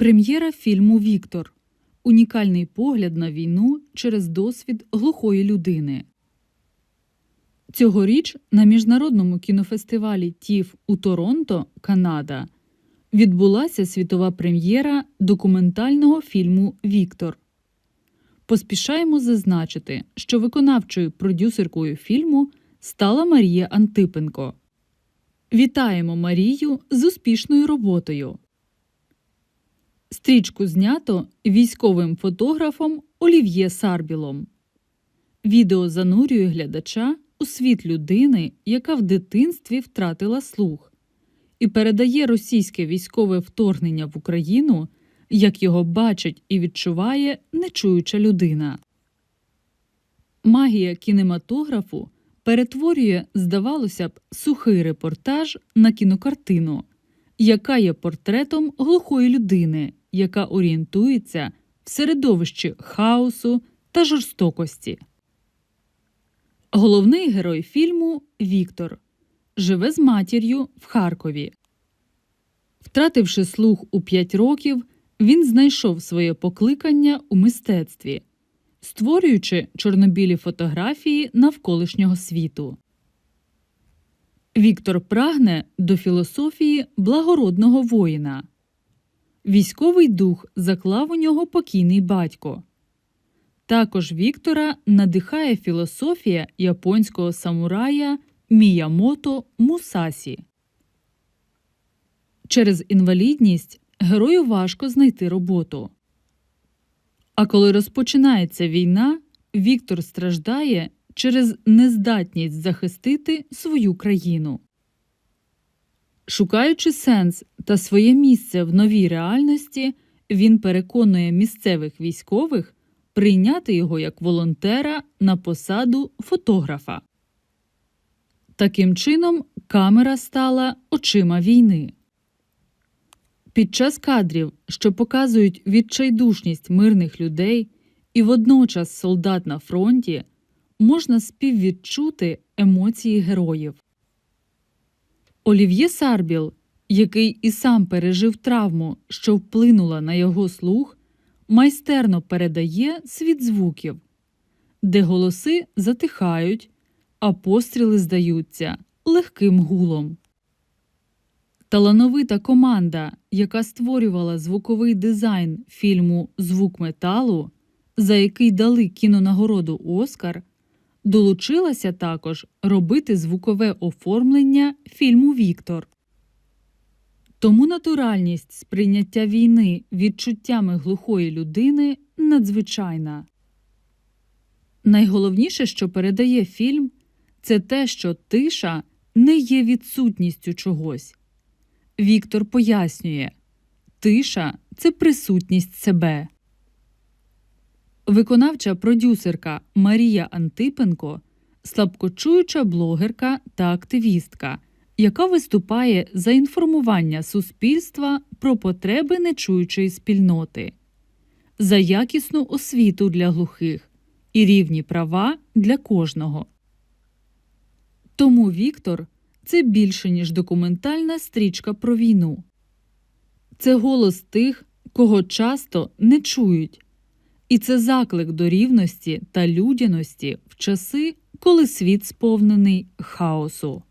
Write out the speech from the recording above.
Прем'єра фільму Віктор. Унікальний погляд на війну через досвід глухої людини. Цьогоріч на міжнародному кінофестивалі ТІФ у Торонто, Канада, відбулася світова прем'єра документального фільму Віктор. Поспішаємо зазначити, що виконавчою продюсеркою фільму стала Марія Антипенко. Вітаємо Марію з успішною роботою. Стрічку знято військовим фотографом Олів'є Сарбілом. Відео занурює глядача у світ людини, яка в дитинстві втратила слух, і передає російське військове вторгнення в Україну, як його бачить і відчуває нечуюча людина. Магія кінематографу перетворює, здавалося б, сухий репортаж на кінокартину, яка є портретом глухої людини, яка орієнтується в середовищі хаосу та жорстокості. Головний герой фільму Віктор живе з матір'ю в Харкові. Втративши слух у 5 років, він знайшов своє покликання у мистецтві, створюючи чорнобілі фотографії навколишнього світу. Віктор прагне до філософії благородного воїна. Військовий дух заклав у нього покійний батько. Також Віктора надихає філософія японського самурая Міямото Мусасі. Через інвалідність герою важко знайти роботу. А коли розпочинається війна, Віктор страждає через нездатність захистити свою країну. Шукаючи сенс та своє місце в новій реальності, він переконує місцевих військових прийняти його як волонтера на посаду фотографа. Таким чином, камера стала очима війни. Під час кадрів, що показують відчайдушність мирних людей і водночас солдат на фронті, можна співвідчути емоції героїв. Олів'є Сарбіл, який і сам пережив травму, що вплинула на його слух, майстерно передає світ звуків, де голоси затихають, а постріли здаються легким гулом. Талановита команда, яка створювала звуковий дизайн фільму Звук металу, за який дали кінонагороду Оскар, долучилася також робити звукове оформлення фільму Віктор. Тому натуральність сприйняття війни відчуттями глухої людини надзвичайна. Найголовніше, що передає фільм, це те, що тиша не є відсутністю чогось. Віктор пояснює тиша це присутність себе. Виконавча продюсерка Марія Антипенко слабкочуюча блогерка та активістка, яка виступає за інформування суспільства про потреби нечуючої спільноти, за якісну освіту для глухих і рівні права для кожного. Тому Віктор це більше, ніж документальна стрічка про війну. Це голос тих, кого часто не чують. І це заклик до рівності та людяності в часи, коли світ сповнений хаосу.